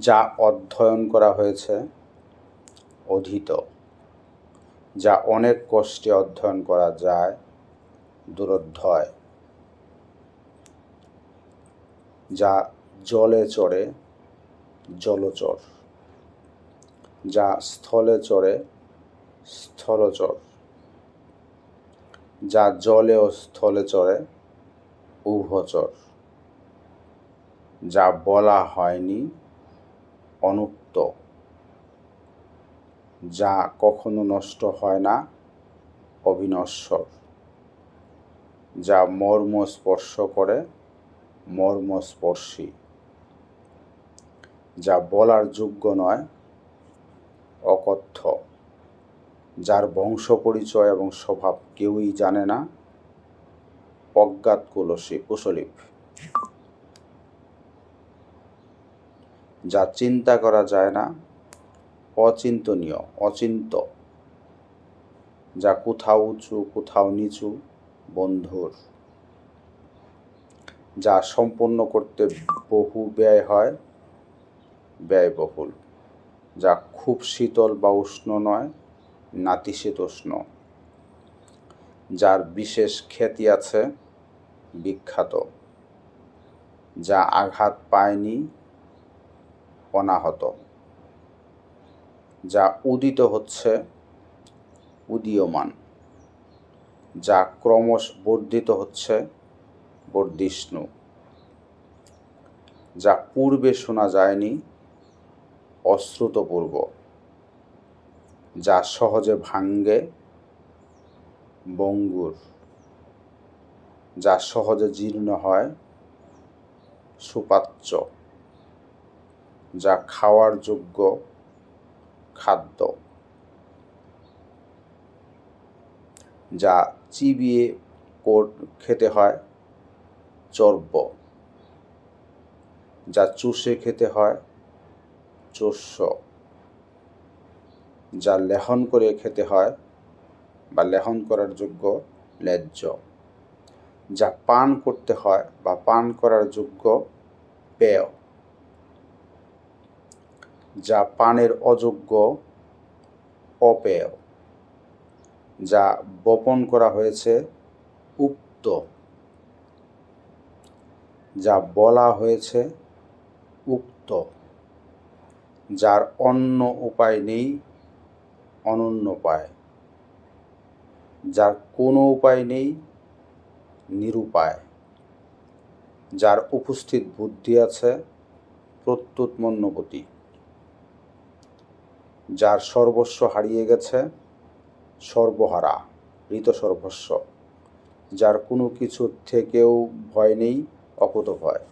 যা অধ্যয়ন করা হয়েছে অধীত, যা অনেক কষ্টে অধ্যয়ন করা যায় দুরধ্যায় যা জলে চড়ে, জলচর, যা স্থলে চড়ে, স্থলচর, যা জলে ও স্থলে চড়ে, উভচর, যা বলা হয়নি অনুক্ত, যা কখনো নষ্ট হয় না, অবিনশ্বর। যা মর্ম স্পর্শ করে, মর্মস্পর্শী। যা বলার যোগ্য নয়, অকথ্য। যার বংশ পরিচয় এবং স্বভাব কেউই জানে না অজ্ঞাত কুলসী কুশলীপ যা চিন্তা করা যায় না, অচিন্তনীয়, অচিন্ত। যা কোথাও উঁচু, কোথাও নিচু, বন্ধুর। যা সম্পন্ন করতে বহু ব্যয় হয়, ব্যয়বহুল। যা খুব শীতল বা উষ্ণ নয়, নাতিশীতোষ্ণ। যার বিশেষ খ্যাতি আছে, বিখ্যাত। যা আঘাত পায়নি অনাহত যা উদিত হচ্ছে উদীয়মান, যা ক্রমশ বর্ধিত হচ্ছে বর্ধিষ্ণু, যা পূর্বে শোনা যায়নি অশ্রুতপূর্ব, যা সহজে ভাঙ্গে বঙ্গুর, যা সহজে জীর্ণ হয় সুপাচ্য। যা খাওয়ার যোগ্য খাদ্য, যা চিবিয়ে খেতে হয় চর্ব, যা চুষে খেতে হয় চোষ্য যা লেহন করে খেতে হয় বা লেহন করার যোগ্য ন্যায্য যা পান করতে হয় বা পান করার যোগ্য পেয়। যা পানের অযোগ্য অপেয়, যা বপন করা হয়েছে উক্ত, যা বলা হয়েছে উক্ত, যার অন্য উপায় নেই, অনন্য উপায়, যার কোনো উপায় নেই, নিরুপায়, যার উপস্থিত বুদ্ধি আছে প্রত্যুত মন্যবতী যার সর্বস্ব হারিয়ে গেছে, সর্বহারা মৃত সর্বস্ব যার কোনো কিছু থেকেও ভয় নেই অকুত ভয়